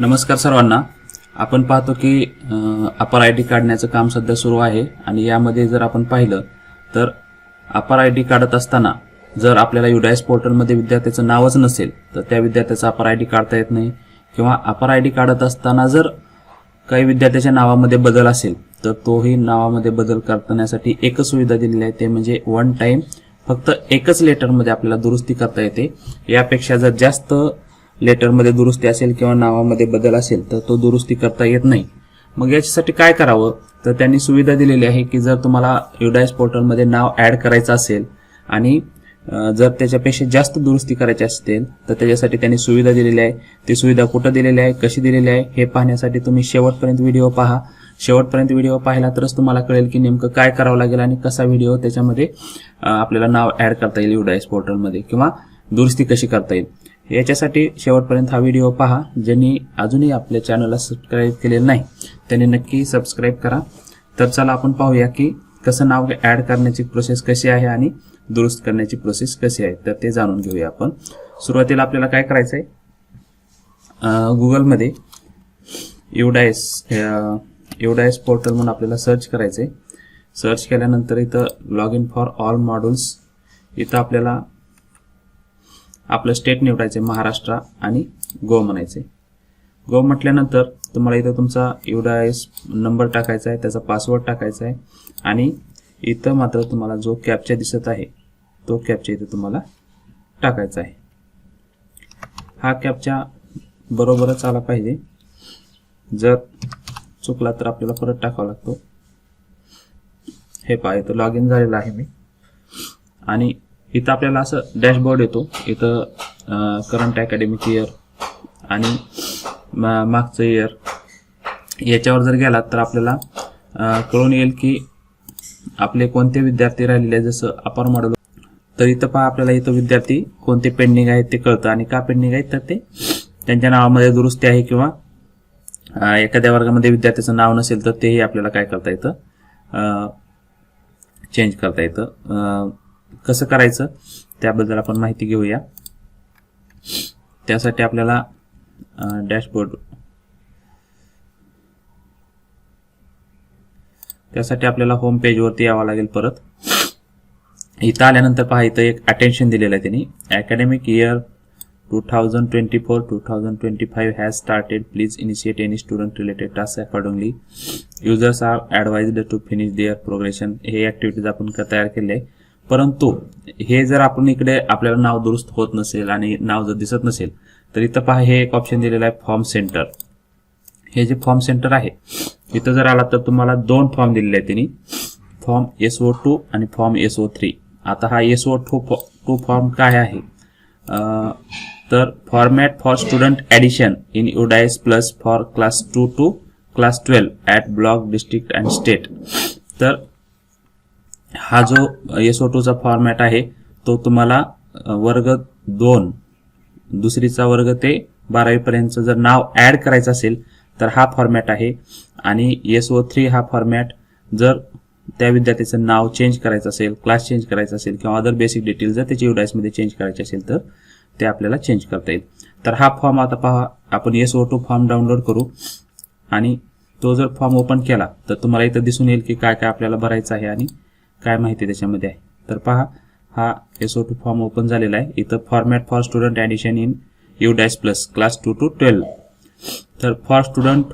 नमस्कार सर्वांना. आपण पाहतो की अपर आय डी काढण्याचं काम सध्या सुरू आहे आणि यामध्ये जर आपण पाहिलं तर अपर आय डी काढत असताना जर आपल्याला युडायस पोर्टलमध्ये विद्यार्थ्याचं नावच नसेल तर त्या विद्यार्थ्याचा अपर आय डी काढता येत नाही. किंवा अपर आय डी काढत असताना जर काही विद्यार्थ्याच्या नावामध्ये बदल असेल तर तोही नावामध्ये बदल करण्यासाठी एकच सुविधा दिलेली आहे. ते म्हणजे वन टाईम फक्त एकच लेटरमध्ये आपल्याला दुरुस्ती करता येते. यापेक्षा जर जास्त लेटरमध्ये दुरुस्ती असेल किंवा नावामध्ये बदल असेल तर तो दुरुस्ती करता येत नाही. मग याच्यासाठी काय करावं? तर त्यांनी सुविधा दिलेली आहे की जर तुम्हाला युडाईस पोर्टलमध्ये नाव ॲड करायचं असेल आणि जर त्याच्यापेक्षा जास्त दुरुस्ती करायची असेल तर त्याच्यासाठी त्यांनी सुविधा दिलेली आहे. ती सुविधा कुठं दिलेली आहे? कशी दिलेली आहे? हे पाहण्यासाठी तुम्ही शेवटपर्यंत व्हिडिओ पहा. शेवटपर्यंत व्हिडिओ पाहिला तरच तुम्हाला कळेल की नेमकं काय करावं लागेल आणि कसा व्हिडिओ त्याच्यामध्ये आपल्याला नाव ॲड करता येईल युडाईस पोर्टलमध्ये किंवा दुरुस्ती कशी करता येईल. याच्यासाठी शेवटपर्यंत हा व्हिडिओ पहा ज्यांनी अजूनही आपल्या चॅनलला सबस्क्राईब केलेलं नाही त्यांनी नक्की सबस्क्राईब करा. तर चला आपण पाहूया की कसं नाव ॲड करण्याची प्रोसेस कशी आहे आणि दुरुस्त करण्याची प्रोसेस कशी आहे. तर ते जाणून घेऊया आपण. सुरुवातीला आपल्याला काय करायचं आहे गुगलमध्ये युडायस युडायस पोर्टल म्हणून आपल्याला सर्च करायचं आहे सर्च केल्यानंतर इथं log in for all modules इथं आपल्याला आपलं स्टेट निवडायचे महाराष्ट्र आणि गो म्हणायचे गो म्हटल्यानंतर तुम्हाला इथं तुमचा युडायस नंबर टाकायचा आहे त्याचा पासवर्ड टाकायचा आहे आणि इथं मात्र तुम्हाला जो कॅपचा दिसत आहे तो कॅपचा इथं तुम्हाला टाकायचा आहे हा कॅपचा बरोबरच आला पाहिजे. जर चुकला तर आपल्याला परत टाकावा लागतो. हे पहा इथं लॉग इन झालेलं आहे मी. आणि इथं आपल्याला असं डॅशबोर्ड येतो. इथं करंट अकॅडमिक इयर आणि मा- मागचं इयर याच्यावर जर गेलात तर आपल्याला कळून येईल की आपले कोणते विद्यार्थी राहिलेले जसं अपर मॉडेल तर इथं पहा आपल्याला इथं विद्यार्थी कोणते पेंडिंग आहेत ते कळतं आणि का पेंडिंग आहेत तर ते त्यांच्या नावामध्ये दुरुस्ती आहे किंवा एखाद्या वर्गामध्ये विद्यार्थ्याचं नाव नसेल तर तेही आपल्याला काय करता येतं? चेंज करता येतं. कसं करायचं त्याबद्दल आपण माहिती घेऊया. त्यासाठी आपल्याला डॅशबोर्ड त्यासाठी आपल्याला होम पेजवरती यावं लागेल परत. इथं आल्यानंतर पहा इथं एक अटेन्शन दिलेलं आहे त्यांनी. Academic year two thousand twenty four two thousand twenty five has started please initiate any student related task accordingly users are advised to finish their progression हे ॲक्टिव्हिटीज आपण तयार केले आहे. परंतु हे जर आपण इकडे आपल्याला नाव दुरुस्त होत नसेल आणि नाव जर दिसत नसेल तर इथं पहा हे एक ऑप्शन दिलेलं आहे फॉर्म सेंटर हे जे फॉर्म सेंटर आहे इथं जर आला तर तुम्हाला दोन फॉर्म दिलेले आहेत त्यांनी फॉर्म एस ओ टू आणि फॉर्म एस ओ थ्री आता हा S O two two form काय आहे? तर format for student addition in UDISE plus for class two to class twelve at block district and state तर हा जो S O टूचा format आहे तो तुम्हाला वर्ग दोन दुसरीचा वर्ग ते बारावीपर्यंतचं जर नाव ॲड करायचं असेल तर हा फॉर्मॅट आहे. आणि एस ओ थ्री हा फॉर्मॅट जर त्या विद्यार्थ्याचं नाव चेंज करायचं असेल क्लास चेंज करायचा असेल किंवा अदर बेसिक डिटेल जर त्याची युडाईसमध्ये चेंज करायचे असेल तर ते आपल्याला चेंज करता येईल. तर हा फॉर्म आता पहा आपण S O two form download करू. आणि तो जर फॉर्म ओपन केला तर तुम्हाला इथं दिसून येईल की काय काय आपल्याला भरायचं आहे आणि काय माहिती त्याच्यामध्ये आहे? तर पहा हा S O two form open झालेला आहे. इथं format for student addition in U dash plus class two to twelve तर for student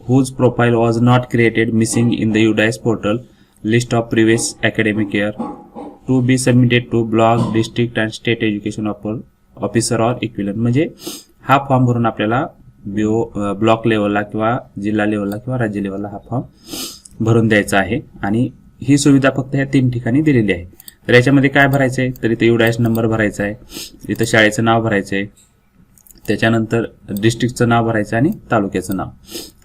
whose profile was not created missing in the U dash portal list of previous academic year to be submitted to block district and state education offer officer or equivalent म्हणजे हा form भरून आपल्याला बिओ block लेवलला किंवा जिल्हा लेवलला किंवा राज्य लेवलला हा फॉर्म भरून द्यायचा आहे. आणि ही सुविधा फक्त ह्या तीन ठिकाणी दिलेली आहे. तर याच्यामध्ये काय भरायचं आहे तर इथे युडायस नंबर भरायचा आहे इथं शाळेचं नाव भरायचं आहे त्याच्यानंतर डिस्ट्रिक्टचं नाव भरायचं आणि तालुक्याचं नाव.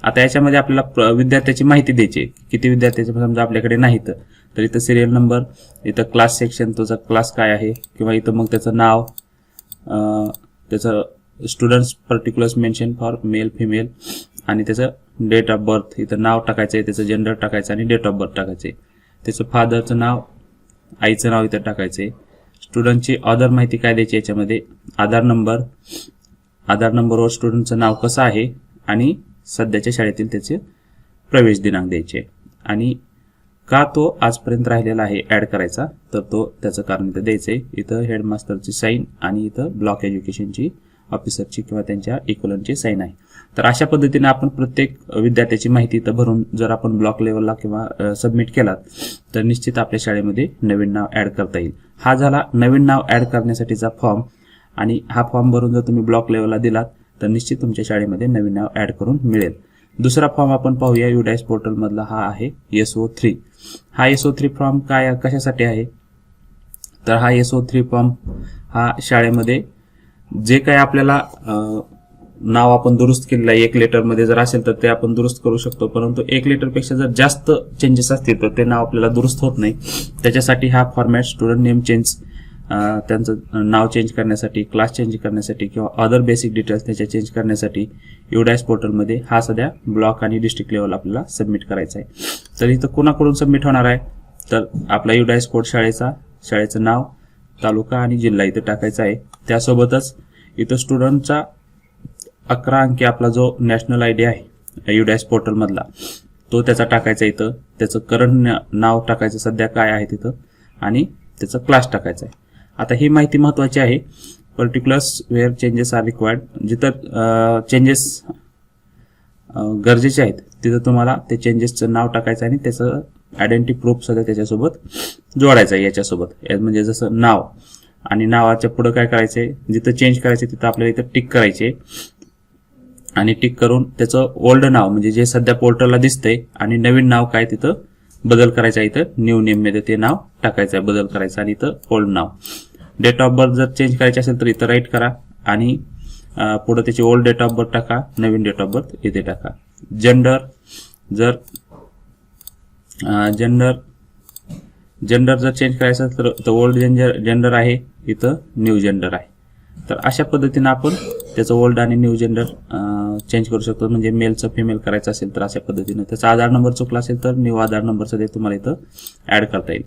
आता याच्यामध्ये आपल्याला प्र- विद्यार्थ्याची माहिती द्यायची आहे. किती विद्यार्थ्याचे समजा आपल्याकडे नाहीत. तर इथं सिरियल नंबर इथं क्लास सेक्शन तुझा क्लास काय आहे? किंवा इथं मग त्याचं नाव त्याचं students particulars mention for male female आणि त्याचं डेट ऑफ बर्थ इथं नाव टाकायचं आहे त्याचं जेंडर टाकायचं आणि डेट ऑफ बर्थ टाकायचं आहे त्याचं फादरचं नाव आईचं नाव इथं टाकायचं आहे. स्टुडंटची अदर माहिती काय द्यायची याच्यामध्ये? आधार नंबर आधार नंबरवर स्टुडंटचं नाव कसं आहे? आणि सध्याच्या शाळेतील त्याचे प्रवेश दिनांक द्यायचे आणि का तो आजपर्यंत राहिलेला आहे ऍड करायचा? तर तो त्याचं कारण इथं द्यायचं आहे. इथं हेडमास्टरची साईन आणि इथं ब्लॉक एज्युकेशनची ऑफिसरची किंवा त्यांच्या इक्वलनची साईन आहे. तर अशा पद्धतीने आपण प्रत्येक विद्यार्थ्याची माहिती इथं भरून जर आपण ब्लॉक लेवलला किंवा सबमिट केलात तर निश्चित आपल्या शाळेमध्ये नवीन नाव ऍड करता येईल. हा झाला नवीन नाव ऍड करण्यासाठीचा फॉर्म आणि हा फॉर्म भरून जर तुम्ही ब्लॉक लेवलला दिलात तर निश्चित तुमच्या शाळेमध्ये नवीन नाव ऍड करून मिळेल. दुसरा फॉर्म आपण पाहूया युडाईस पोर्टलमधला हा आहे एस ओ थ्री हा एस ओ थ्री फॉर्म काय कशासाठी आहे? तर हा एस ओ थ्री फॉर्म हा शाळेमध्ये जे काही आपल्याला नाव आपण दुरुस्त केलेलं आहे एक लेटरमध्ये जर असेल तर ते आपण दुरुस्त करू शकतो. परंतु एक लेटरपेक्षा जर जास्त चेंजेस असतील तर ते नाव आपल्याला दुरुस्त होत नाही. त्याच्यासाठी हा फॉर्मॅट स्टुडंट नेम चेंज त्यांचं नाव चेंज करण्यासाठी क्लास चेंज करण्यासाठी किंवा अदर बेसिक डिटेल्स त्याच्या चेंज करण्यासाठी युडॅश पोर्टलमध्ये हा सध्या ब्लॉक आणि डिस्ट्रिक्ट लेवल आपल्याला सबमिट करायचा आहे. तर इथं कोणाकडून सबमिट होणार आहे? तर आपला युडायस कोड शाळेचा शाळेचं नाव तालुका आणि जिल्हा इथं टाकायचा आहे. त्यासोबतच इथं स्टुडंटचा अकरा अंकी आपला जो नॅशनल आय डी आहे युडॅस पोर्टलमधला तो त्याचा टाकायचा इथं. त्याचं करंट नाव टाकायचं सध्या काय आहे तिथं आणि त्याचं क्लास टाकायचा आहे. आता ही माहिती महत्वाची आहे. Particulars where changes are required जिथं चेंजेस गरजेचे आहेत तिथं तुम्हाला ते चेंजेसचं नाव टाकायचं आणि त्याचं आयडेंटिटी प्रूफ सध्या त्याच्यासोबत जोडायचं आहे याच्यासोबत. या- म्हणजे जसं नाव. आणि नावाच्या पुढं काय करायचंय? जिथं चेंज करायचे तिथं आपल्याला इथं टिक करायचे आणि टिक करून त्याचं ओल्ड नाव म्हणजे जे सध्या पोर्टलला दिसतंय आणि नवीन नाव काय तिथं बदल करायचा आहे इथं न्यू नेममध्ये ते नाव टाकायचं आहे बदल करायचा आणि इथं ओल्ड नाव. डेट ऑफ बर्थ जर चेंज करायचे असेल तर इथं राईट करा. आणि पुढे पुढं त्याची ओल्ड डेट ऑफ बर्थ टाका नवीन डेट ऑफ बर्थ इथे टाका. जेंडर जर जेंडर जेंडर जर चेंज करायचं असेल तर ओल्ड जेंडर जेंडर आहे इथं न्यू जेंडर आहे. तर अशा पद्धतीनं आपण त्याचं ओल्ड आणि न्यू जेंडर चेंज करू शकतो. म्हणजे मेलचं फिमेल करायचं असेल तर अशा पद्धतीनं. त्याचा आधार नंबर चुकला असेल तर न्यू आधार नंबरचं ते तुम्हाला इथं ऍड करता येईल.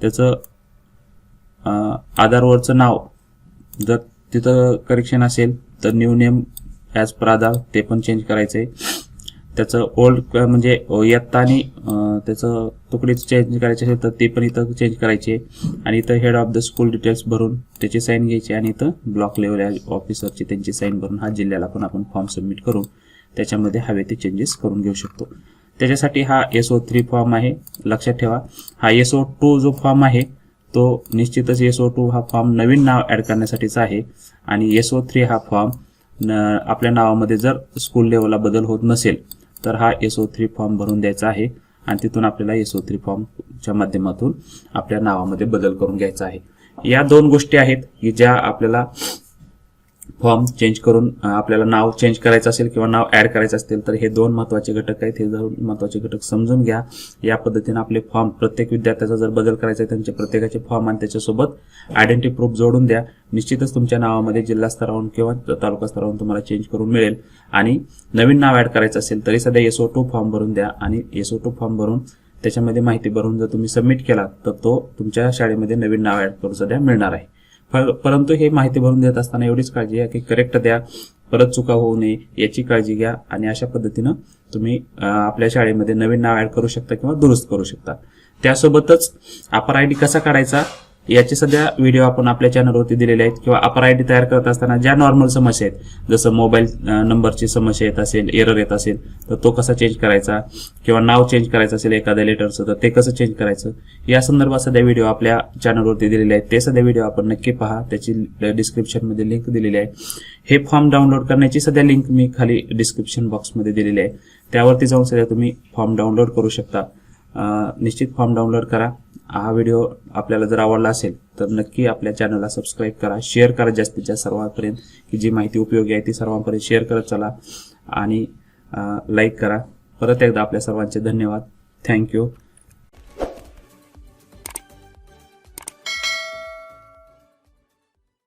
त्याचं आधारवरचं नाव जर तिथं करेक्शन असेल तर new name as per Aadhaar ते पण चेंज करायचं आहे त्याचं ओल्ड म्हणजे इयत्ता आणि त्याचं तुकडीचं चेंज करायचे असेल तर ते पण इथं चेंज करायचे. आणि इथं head of the school details भरून त्याची साईन घ्यायची आणि इथं ब्लॉक लेवल ऑफिसरची त्यांची साईन भरून हा जिल्ह्याला पण आपण फॉर्म सबमिट करून त्याच्यामध्ये हवे ते चेंजेस करून घेऊ शकतो. त्याच्यासाठी हा एस ओ थ्री फॉर्म आहे. लक्षात ठेवा. हा एस ओ टू जो फॉर्म आहे तो निश्चितच एस ओ टू हा फॉर्म नवीन नाव ऍड करण्यासाठीचा आहे. आणि एस ओ थ्री हा फॉर्म न- आपल्या नावामध्ये जर स्कूल लेवलला बदल होत नसेल तर हा एस ओ थ्री फॉर्म भरून द्यायचा आहे आणि तिथून आपल्याला एस ओ थ्री फॉर्मच्या माध्यमातून आपल्या नावामध्ये बदल करून घ्यायचा आहे. या दोन गोष्टी आहेत की ज्या आपल्याला फॉर्म चेंज करून आपल्याला नाव चेंज करायचं असेल किंवा नाव ऍड करायचं असेल तर हे दोन महत्त्वाचे घटक आहेत. हे दोन महत्त्वाचे घटक समजून घ्या. या पद्धतीने आपले फॉर्म प्रत्येक विद्यार्थ्याचा जर बदल करायचा आहे त्यांचे प्रत्येकाचे फॉर्म आणि त्याच्यासोबत आयडेंटिटी प्रूफ जोडून द्या. निश्चितच तुमच्या नावामध्ये जिल्हा स्तरावरून किंवा तालुका स्तरावरून तुम्हाला चेंज करून मिळेल. आणि नवीन नाव ऍड करायचं असेल तरी सध्या एसओ टू फॉर्म भरून द्या आणि एसओ टू फॉर्म भरून त्याच्यामध्ये माहिती भरून जर तुम्ही सबमिट केला तर तो तुमच्या शाळेमध्ये नवीन नाव ऍड करून सध्या मिळणार आहे. परंतु हे माहिती भरून देत असताना एवढीच काळजी घ्या की करेक्ट द्या. परत चुका होऊ नये याची काळजी घ्या आणि अशा पद्धतीनं तुम्ही आपल्या शाळेमध्ये नवीन नाव ऍड करू शकता किंवा दुरुस्त करू शकता. त्यासोबतच अपर आय डी कसा काढायचा? याचे सध्या व्हिडिओ आपण आपल्या चॅनलवरती दिलेले आहेत किंवा अपर आय डी तयार करत असताना ज्या नॉर्मल समस्या आहेत जसं मोबाईल नंबरची समस्या येत असेल एरर येत असेल तर तो कसा चेंज करायचा? किंवा नाव चेंज करायचं असेल एखाद्या लेटरचं तर ते कसं चेंज करायचं? या संदर्भात सध्या व्हिडिओ आपल्या चॅनलवरती दिलेले आहेत. ते सध्या व्हिडिओ आपण नक्की पहा. त्याची डिस्क्रिप्शनमध्ये लिंक दिलेली आहे. हे फॉर्म डाउनलोड करण्याची सध्या लिंक मी खाली डिस्क्रिप्शन बॉक्समध्ये दिलेली आहे. त्यावरती जाऊन सध्या तुम्ही फॉर्म डाउनलोड करू शकता. निश्चित फॉर्म डाउनलोड करा. हा व्हिडिओ आपल्याला जर आवडला असेल तर नक्की आपल्या चॅनलला सबस्क्राईब करा. शेअर करा जास्तीत जास्त सर्वांपर्यंत की जी माहिती उपयोगी आहे ती सर्वांपर्यंत शेअर करत चला. आणि लाईक करा. परत एकदा आपल्या सर्वांचे धन्यवाद. थँक्यू